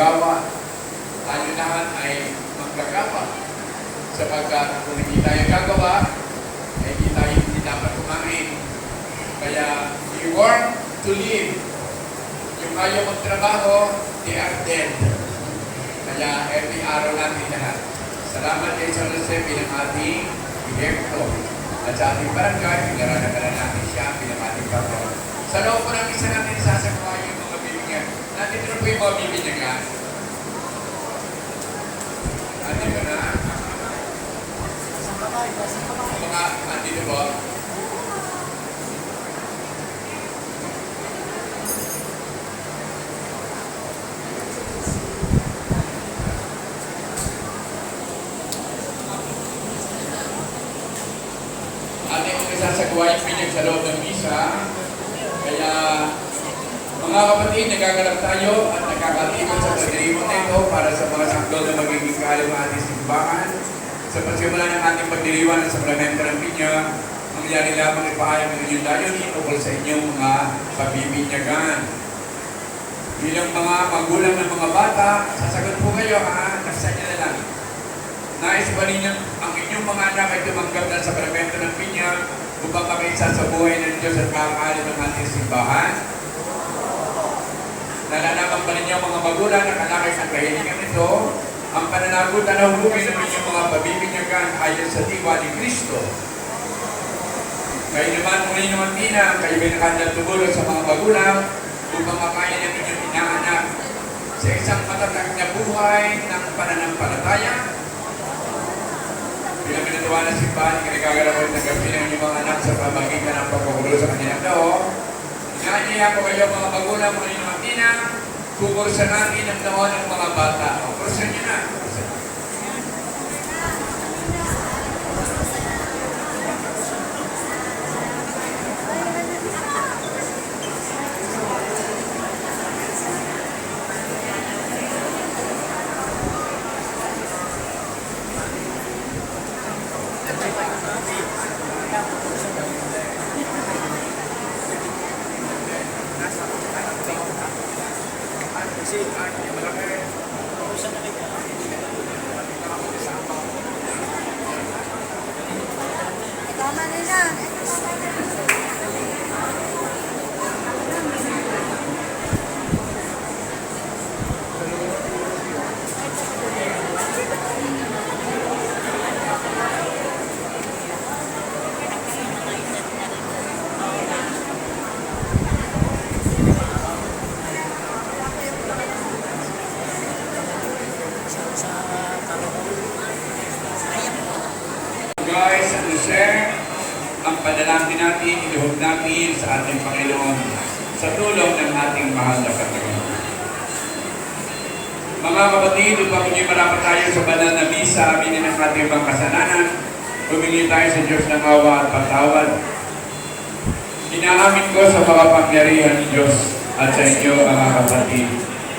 manggagawa. Tayo lahat ay manggagawa. Sapagkat kung hindi tayo gagawa, ay hindi tayo hindi dapat kumain. Kaya, we work to live. Yung ayaw magtrabaho, they are dead. Kaya every araw natin lahat. Salamat kay San Jose bilang ating direkto. At sa ating barangay, pinaranagan na natin siya bilang ating patron. Sa loob po ng isa natin sasagawa yung mga bibigyan. Natin rin po yung mga bibigyan. Andito na. Mga andito po. ating mga sasagawa yung pinyag sa loob ng misa. Kaya, mga kapatid, nagagalap tayo at nakakatipon sa pagdiriwang na ito para sa mga sanggol na magiging ng ating simbahan. Sa pagsimula ng ating pagdiriwan ng sakramento ng pinya, mangyari lamang ipahayag ng inyong layunin tungkol sa inyong mga pabibinyagan. Bilang mga magulang ng mga bata, sasagot po kayo ha, nasa na lang. Nais ba ninyo ang inyong mga anak ay tumanggap na sa sakramento ng pinya upang makaisa sa buhay ng Diyos at makakalit ng ating simbahan? Nalalaman ba ninyo mga magulang na kalakay sa kahilingan nito ang pananagutan na hubugin ng inyong mga pabibinyagan ayon sa diwa ni Kristo? Kayo naman muli naman tina, kayo ay nakandang tumulong sa mga magulang upang makaya ng inyong inaanak sa isang matatag na buhay ng pananampalataya Bilang pinatuwa ng simbahan, kinagagalaw ng gabi ng inyong mga anak sa pamagitan ng pagpagulo sa kanilang tao. Inaaniya ko kayo mga magulang, mga inyong tina, kukursa natin ang taon ng mga bata. O, kursa nyo na. Kursa. Kasi, ano, malaki. Panalangin natin, iluhog natin sa ating Panginoon sa tulong ng ating mahal na Panginoon. Mga kapatid, upang hindi marapat tayo sa banal na misa, aminin ang ating mga kasalanan, humingi tayo sa Diyos ng awa at patawad. Inaamin ko sa mga pangyarihan ng Diyos at sa inyo mga kapatid,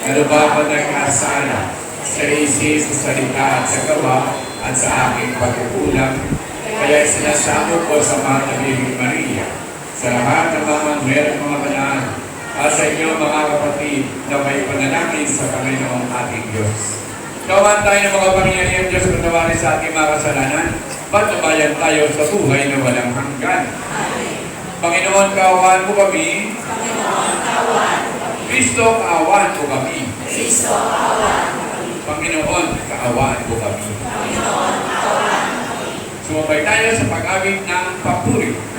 na lubaban ng kasala sa isip, sa salita at sa gawa at sa aking pagkukulang. Kaya sinasamo ko sa mga nabibig Maria, sa lahat ng mga merong mga banaan, at sa inyo mga kapatid na may panalangin sa Panginoong ating Diyos. Kawan tayo ng mga pangyarihan Diyos kung tawarin sa ating mga kasalanan, patubayan tayo sa buhay na walang hanggan. Panginoon, kaawaan mo kami. Kristo, kaawaan mo kami. Panginoon, kaawaan mo kami. Sumabay tayo sa pag-awit ng papuri.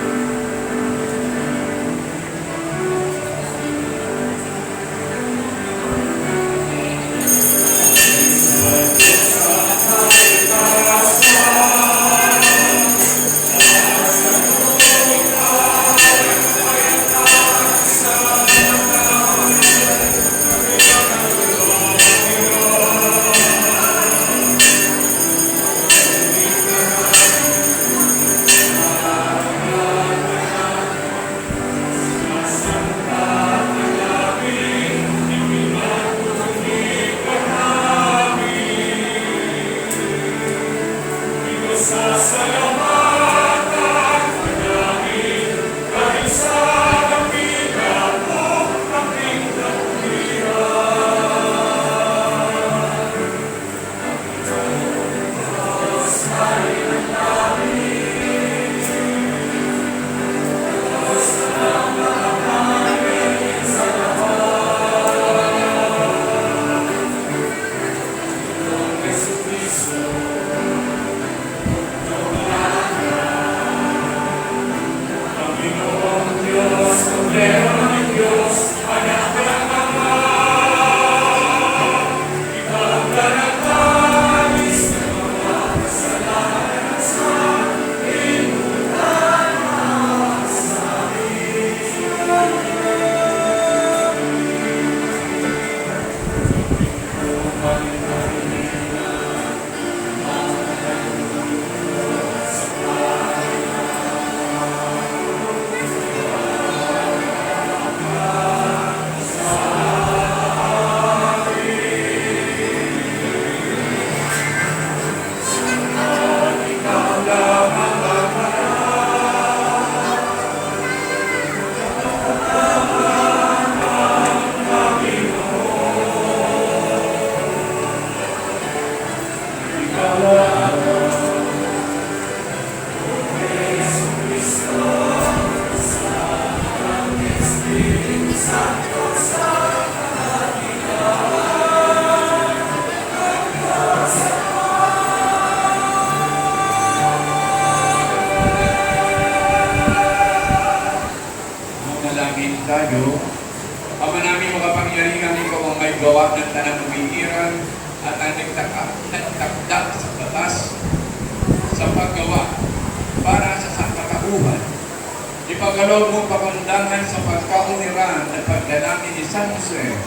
Ipagalaw mo pakundangan sa pagkauniran at pagdalangin ni San Jose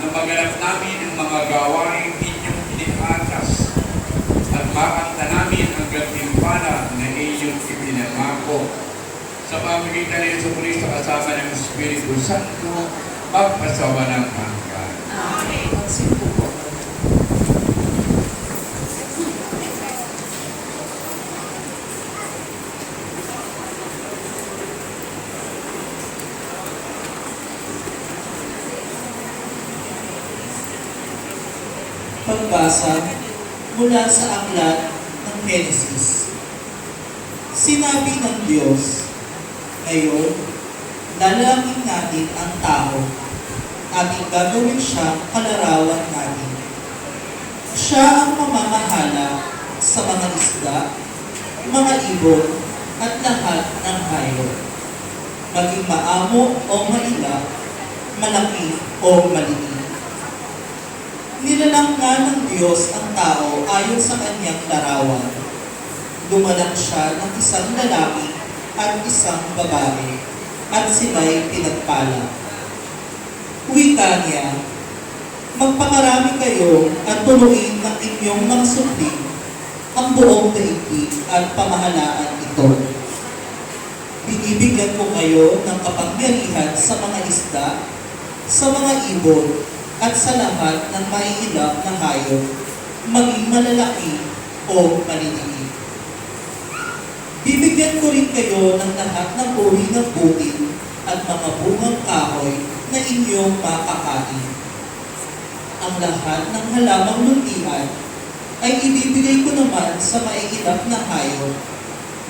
na maganap namin ang mga gawain inyong iniatas at makanta namin ang gantimpala na iyong ipinangako sa pamamagitan ni Yesu Cristo kasama ng Espiritu Santo, magpasawa ng hanggan. Pagbasa mula sa aklat ng Genesis. Sinabi ng Diyos, Ngayon, lalangin natin ang tao, ating gagawin siya kalarawan natin. Siya ang mamamahala sa mga isda, mga ibon, at lahat ng hayop. Maging maamo o maila, malaki o maliit. Nilalang nga ng Diyos ang tao ayon sa kanyang larawan. Lumalang siya ng isang lalaki at isang babae, at sila'y pinagpala. Wika niya, Magpakarami kayo at tuloyin ng inyong mga supli ang buong daigdig at pamahalaan ito. Binibigyan ko kayo ng kapangyarihan sa mga isda, sa mga ibon, at sa lahat ng maiilap na hayop, maging malalaki o maliliit. Bibigyan ko rin kayo ng lahat ng uri ng bukid at mga bungang kahoy na inyong makakain ang lahat ng halamang luntian ay ibibigay ko naman sa maiilap na hayop,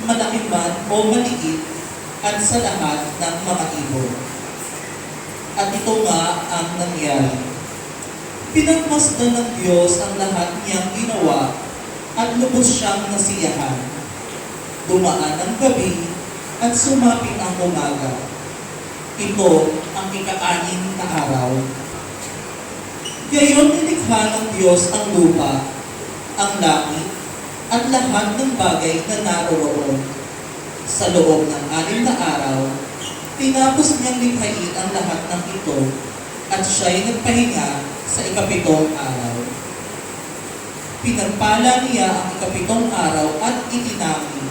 malaki man o maliit, at sa lahat ng mga ibon. At ito nga ang nangyari. Pinagmasdan ng Diyos ang lahat niyang ginawa at lubos siyang nasiyahan. Dumaan ang gabi at sumapit ang umaga. Ito ang ika-anim na araw. Gayon nilikha ng Diyos ang lupa, ang langit, at lahat ng bagay na naroroon. Sa loob ng anim na araw, tinapos niyang likhain ang lahat ng ito, at siya'y nagpahinga sa ikapitong araw. Pinagpala niya ang ikapitong araw at itinami,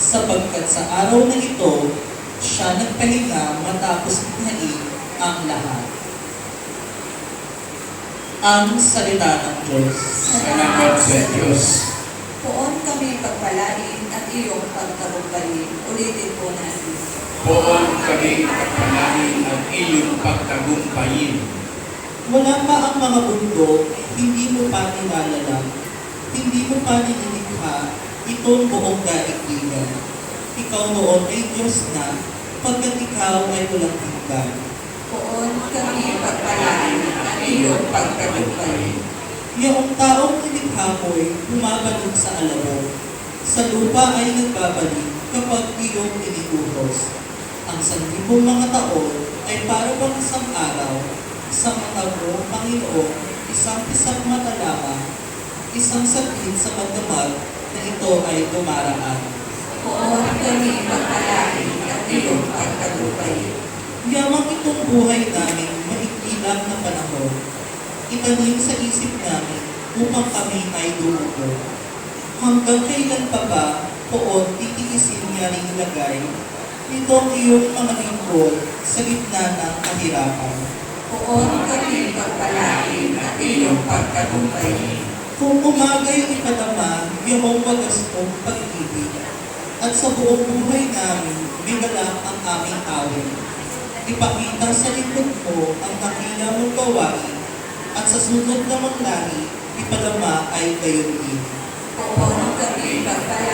sapagkat sa araw na ito, siya nagpahinga matapos likhain ang lahat ang salita ng Diyos. Salamat sa Diyos. Poon kami pagpalain at iyong pagtagumpayin. Ulitin po natin. Poon kami pagpalain at iyong pagtagumpayin. Wala pa ang mga bundok, hindi mo pa nilalala, hindi mo pa nililikha itong buong daigdigan. Ikaw noon ay Diyos na, pagkat ikaw ay walang hinggan. Poon kami pagpalain at iyong pagtagumpayin. Yung taong nilikha mo'y bumabalik sa alabok. Sa lupa ay nagbabalik kapag iyong iniutos. Ang sanlibong mga taon ay para bang isang araw, sa mga mo, Panginoon, isang isang mata lamang, isang saglit sa magdamag na ito ay dumaraan. Poon kami pagpalain at iyong pagtagumpayin. Yamang itong buhay namin maikli lang na panahon. Itanim sa isip namin upang kami ay dumugo. Hanggang kailan pa ba poon titiisin niya rin ilagay nitong iyong mga lingkod sa gitna ng kahirapan. Poon kami pagpalain at iyong pagtagumpayin. Kung umagay ipadama iyong wagas mong pag-ibig at sa buong buhay namin bigalak ang aming awit. Ipakita sa likod mo ang nakila mong gawain at sa sunod namang lahi, ipadama ay gayon din. Poon kami pagpalain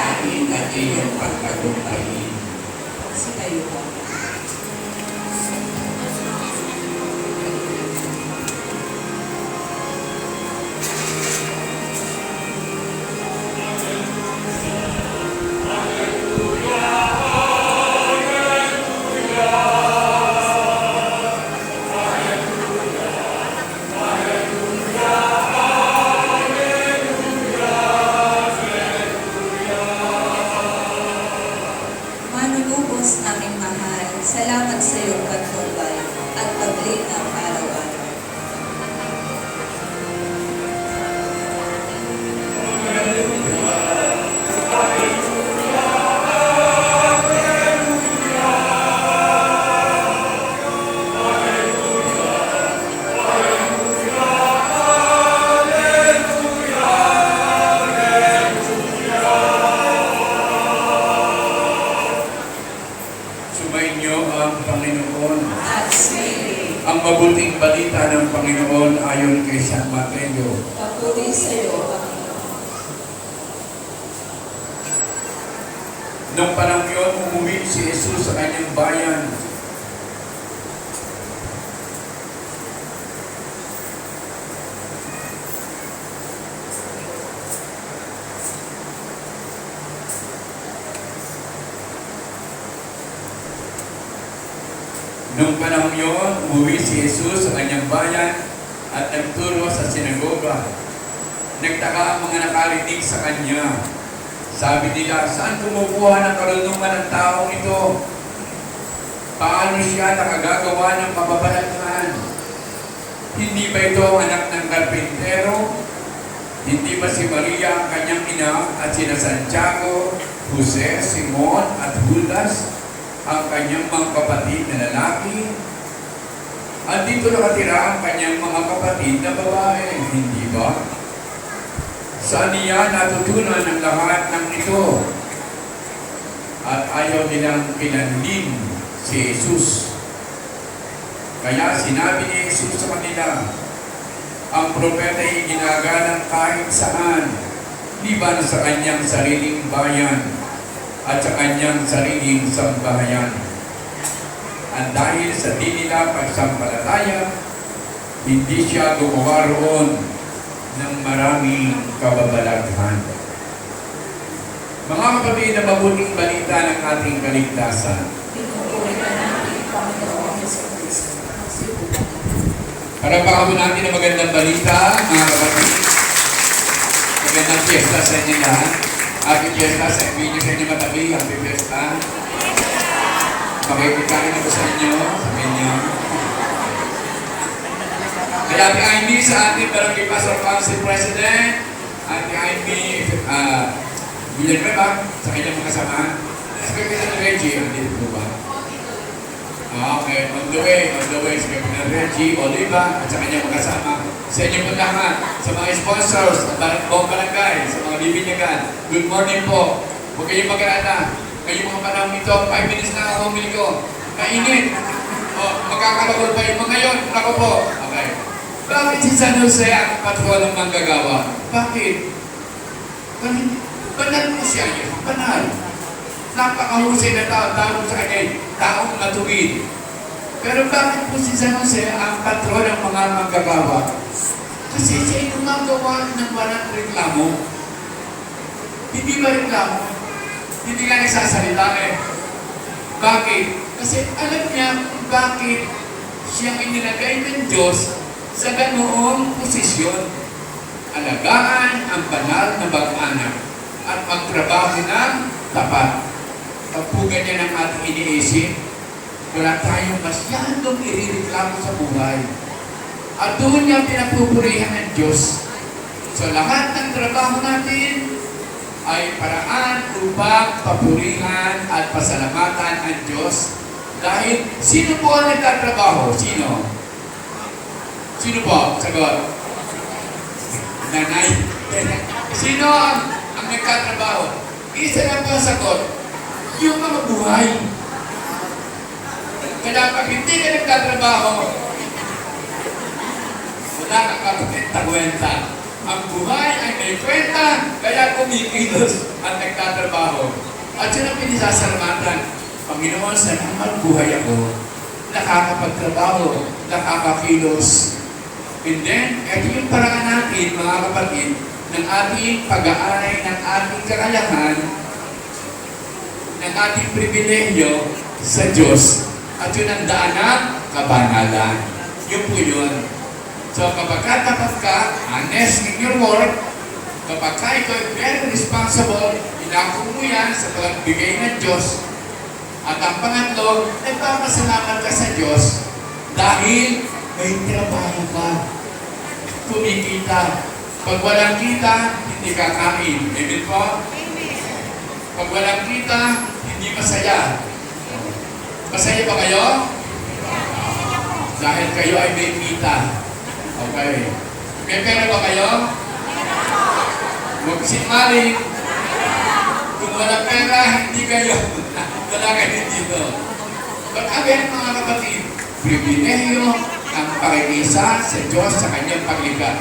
Nung panahon yun, umuwi si Jesus sa kanyang bayan at nagturo sa sinagoga. Nagtaka ang mga nakarinig sa kanya Sabi nila, saan kumukuha ng karunungan ng taong ito? Paano siya nakagagawa ng kababalaghan? Hindi ba ito ang anak ng karpintero? Hindi ba si Maria ang kanyang ina at sina Santiago, Jose, Simon at Judas ang kanyang mga kapatid na lalaki? At dito nakatira ang kanyang mga kapatid na babae, hindi ba? Saan niya natutunan ang lahat ng ito? At ayaw nilang pinanlin si Jesus. Kaya sinabi ni Jesus sa kanila, ang propeta ay ginagalang kahit saan, liban sa kanyang sariling bayan at sa kanyang sariling sambahayan. At dahil sa di nila pagsampalataya, hindi siya gumawa roon ng maraming kababalaghan. Mga kapatid na mabuting balita ng ating kaligtasan. Magsibukan. Parapakan po natin ang magandang balita, mga kapatid. Magandang fiesta sa inyo lahat. Happy fiesta sa inyo sa inyo matabi. Happy fiesta. Makikikain ako sa inyo. Sabihin niyo. Kay Ate Amy sa ating Barangay Pastor Council President, Ate Amy uh, Villanueva, sa kanyang mga kasama. Sa Kapitan Reggie, andito po ba? Okay. On the way, on the way, si Kapitan Reggie, Oliva, at sa kanyang mga kasama. Sa inyong mga lahat, sa mga sponsors, at barang buong barangay, sa mga bibinyagan, good morning po. Huwag kayong mag-alala. Kayo mga panahon ito, 5 minutes na ako humili ko. Kainit. O, magkakalakol pa yung mga yun. Ako po. Okay. Bakit si San Jose ang patron ng manggagawa? Bakit? Bakit? Banal mo siya yun. Banal. Napakahusay na tao, tao sa kanya, taong matuwid. Pero bakit po si San Jose ang patron ng mga manggagawa? Kasi siya yung gumagawa ng walang reklamo. Hindi ba reklamo? Hindi nga nagsasalita eh. Bakit? Kasi alam niya kung bakit siyang inilagay ng Diyos sa ganoong posisyon. Alagaan ang banal na mag-anak at magtrabaho ng tapat. Pag po ganyan ang ating iniisip, wala tayong masyadong irireklamo sa buhay. At doon niya pinapupurihan ng Diyos. So lahat ng trabaho natin ay paraan upang papurihan at pasalamatan ang Diyos. Dahil sino po ang nagtatrabaho? Sino? Sino po? Sagot. Nanay. Sino ang, ang nagtatrabaho? Isa lang po ang sagot. Yung mga buhay. Kaya pag hindi ka nagtatrabaho, wala kang kapitagwenta. Ang buhay ay may kwenta, kaya kumikilos at nagtatrabaho. At yun ang pinisasalamatan. Panginoon, salamat buhay ako. Nakakapagtrabaho, nakakakilos. And then, ito yung paraan natin, mga kapatid, ng ating pag-aaray, ng ating kakayahan, ng ating pribilehyo sa Diyos. At yun ang daan ng kabanalan. Yun po yun. So kapag ka tapat ka, honest in your work, kapag ka ikaw ay very responsible, inako mo yan sa pagbigay ng Diyos. At ang pangatlo, nagpapasalamat ka sa Diyos dahil may trabaho ka. Kumikita. Pag walang kita, hindi ka kain. Amen po? Pag walang kita, hindi masaya. Masaya ba kayo? Dahil kayo ay may kita. Okay. May pera ba kayo? Huwag sinmaling. Kung wala pera, hindi kayo. wala kayo dito. But again, mga kapatid, pribilehyo ang pakikisa sa Diyos sa kanyang paglikha.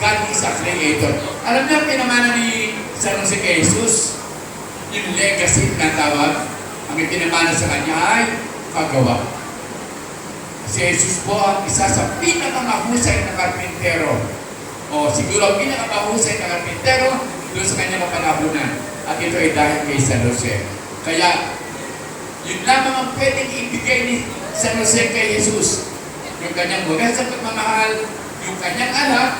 God is a creator. Alam niyo, pinamana ni San Jose Jesus, yung legacy na tawag, ang ipinamana sa kanya ay paggawa. Si Jesus po ang isa sa pinakamahusay na karpintero. O siguro ang pinakamahusay na karpintero doon sa kanyang kapanahunan. At ito ay dahil kay San Jose. Kaya, yun lamang ang pwedeng ibigay ni San Jose kay Jesus. Yung kanyang wagas sa pagmamahal, yung kanyang anak,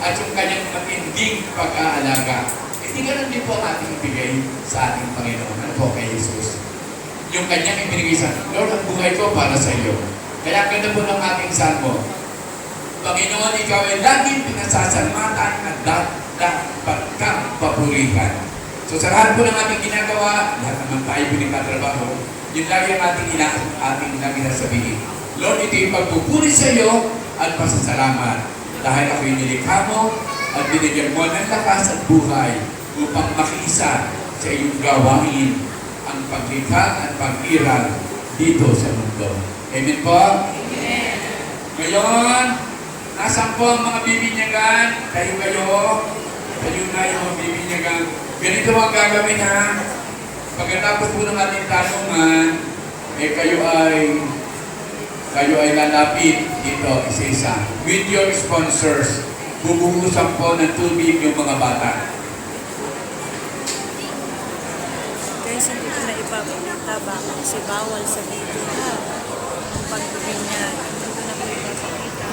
at yung kanyang matinding pag-aalaga. Hindi ganun din po ang ating ibigay sa ating Panginoon. Ano po kay Jesus? Yung kanyang ibinigay sa Lord, ang buhay ko para sa iyo. Kaya ganda po ng ating salmo. Panginoon, ikaw ay laging pinasasalamatan at dapat pagkapapurihan. So sa lahat po ng ating ginagawa, lahat naman tayo pinagkatrabaho, yun lagi ang ating ina ating lagi nasabihin. Lord, ito yung pagpupuri sa iyo at pasasalamat. Dahil ako'y nilikha mo at binigyan mo ng lakas at buhay upang makiisa sa iyong gawain paglikha at pag-iral dito sa mundo. Amen po? Amen. Ngayon, Nasaan po ang mga bibinyagan? Kayo kayo? Kayo na yung bibinyagan. Ganito ang gagawin ha. Pagkatapos po ng ating tanungan, eh kayo ay kayo ay lalapit dito isa-isa. With your sponsors, bubuhusan po ng tubig yung mga bata. Guys, hindi ko na ipapakita kasi bawal sa video ha. Ang pagbibig niya, hindi ko na po ipapakita.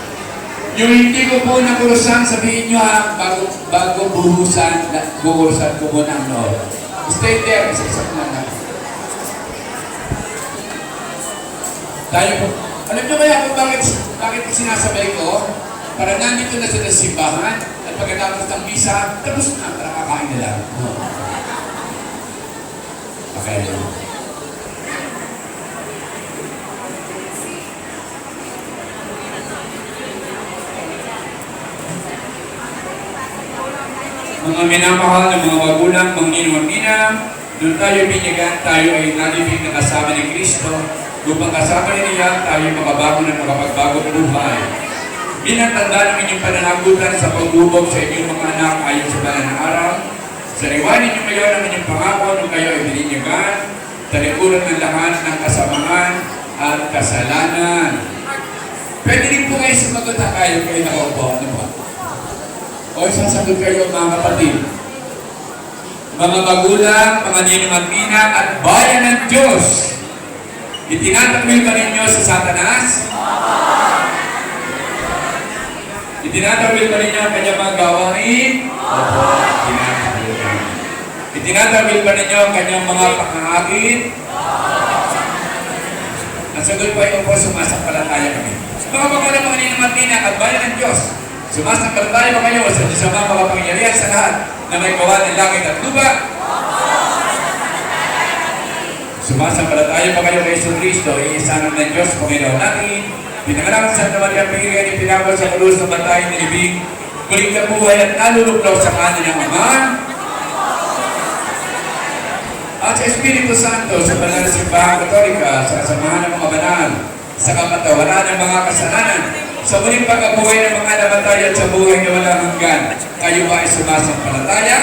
Yung hindi ko po nakurusan, sabihin nyo ha, bago, bago buhusan, na- buhusan ko muna ang loob. Stay there, isa-isa ko na lang. Tayo po. Alam nyo kaya kung bakit, bakit sinasabay ko? Para nandito na sa simbahan at pagkatapos ng misa, tapos na, para kakain na lang. Okay. Mga minamahal ng mga magulang, mga ninang, doon tayo binyagan, tayo ay nalibig na kasama ni Kristo, upang kasama ni niya tayo makabago ng makapagbagong buhay. Binatanda ng inyong pananagutan sa pagbubog sa inyong mga anak ayon sa banal na araw. Sa liwanin niyo ngayon ang inyong pangako nung kayo ay bininyagan, talikuran ng lahat ng kasamahan at kasalanan. Pwede rin po kayo sumagot na kayo kayo nakaupo. Ano ba? O sasagot kayo mga kapatid. Mga magulang, mga ninong at at bayan ng Diyos. Itinatakwil ba ninyo sa Satanas? Itinatawil ba ninyo ang kanyang mga gawain? Opo, itinatawil niya. Itinatawil ba ninyo ang kanyang mga pangakit? Ang sagot po ay opo, sumasampalataya kami. Mga magulang, mga ninang at bayan ng Diyos. Sumasampalataya ba kayo sa Diyos ang mga makapangyarihan sa lahat na may gawa ng langit at lupa? Sumasampalataya ba kayo kay Yesu Cristo, iisanan ng Diyos, Panginoon natin, pinanganak sa Santa Maria Pilihan, ipinawal sa kulus ng bantay ni Libing, muling kabuhay at naluluklaw sa kanyang Ama, at sa Espiritu Santo sa banal na simbahan katolika, sa kasamahan ng mga banal, sa kapatawaran ng mga kasalanan, sa muling pagkabuhay ng mga namatay at sa buhay na walang hanggan, kayo ba ay sumasampalataya?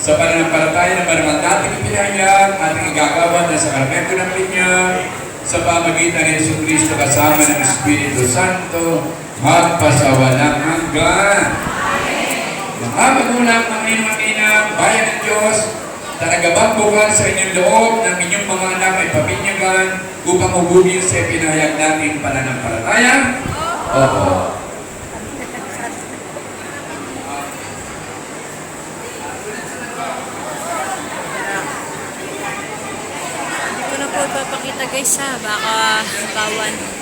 Sa pananampalataya ng marangal nating ipinahayag, ating igagawa na sa karamento ng linya, sa pamagitan ni Yesu Cristo kasama ng Espiritu Santo, magpasawalang hanggan. Mga magulang, mga ninong inang, bayan ng Diyos, talaga bang bukal sa inyong loob ng inyong mga anak ay pabinyagan upang hubugin sa ipinahayag nating pananampalataya? Na po ipapakita guys ha. Baka bawan.